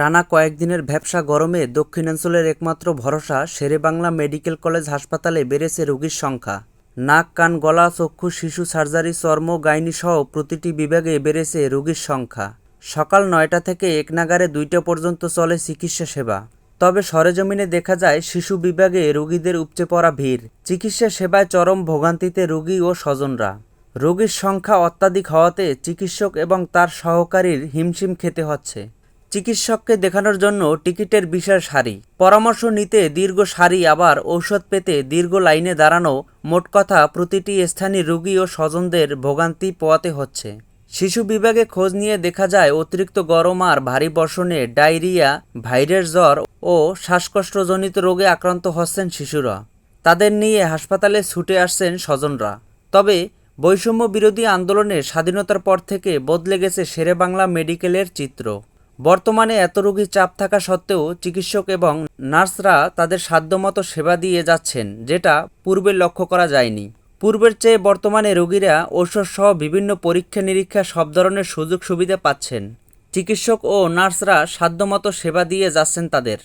টানা কয়েকদিনের ভ্যাপসা গরমে দক্ষিণাঞ্চলের একমাত্র ভরসা শেরেবাংলা মেডিকেল কলেজ হাসপাতালে বেড়েছে রোগীর সংখ্যা। নাক, কান, গলা, চক্ষু, শিশু, সার্জারি, চর্ম, গাইনি সহ প্রতিটি বিভাগে বেড়েছে রোগীর সংখ্যা। সকাল নয়টা থেকে এক নাগারে দুইটা পর্যন্ত চলে চিকিৎসা সেবা। তবে সরেজমিনে দেখা যায়, শিশু বিভাগে রোগীদের উপচে পড়া ভিড়। চিকিৎসা সেবায় চরম ভোগান্তিতে রোগী ও স্বজনরা। রোগীর সংখ্যা অত্যাধিক হওয়াতে চিকিৎসক এবং তার সহকারীর হিমশিম খেতে হচ্ছে। চিকিৎসককে দেখানোর জন্য টিকিটের বিশাল সারি। পরামর্শ নিতে দীর্ঘ সারি আবার ঔষধ পেতে দীর্ঘ লাইনে দাঁড়ানো মোট কথা প্রতিটি স্থানীয় রোগী ও স্বজনদের ভোগান্তি পোয়াতে হচ্ছে। শিশু বিভাগে খোঁজ নিয়ে দেখা যায় অতিরিক্ত গরম আর ভারী বর্ষণে ডায়রিয়া, ভাইরাস জ্বর ও শ্বাসকষ্টজনিত রোগে আক্রান্ত হচ্ছেন শিশুরা। তাদের নিয়ে হাসপাতালে ছুটে আসছেন স্বজনরা। তবে বৈষম্য বিরোধী আন্দোলনে স্বাধীনতার পর থেকে বদলে গেছে শেরেবাংলা মেডিকেলের চিত্র। বর্তমানে এত রোগী চাপ থাকা সত্ত্বেও চিকিৎসক এবং নার্সরা তাদের সাধ্যমতো সেবা দিয়ে যাচ্ছেন, যেটা পূর্বে লক্ষ্য করা যায়নি। পূর্বের চেয়ে বর্তমানে রোগীরা ঔষধ সহ বিভিন্ন পরীক্ষা নিরীক্ষা সব ধরনের সুযোগ সুবিধা পাচ্ছেন। চিকিৎসক ও নার্সরা সাধ্যমতো সেবা দিয়ে যাচ্ছেন তাদের।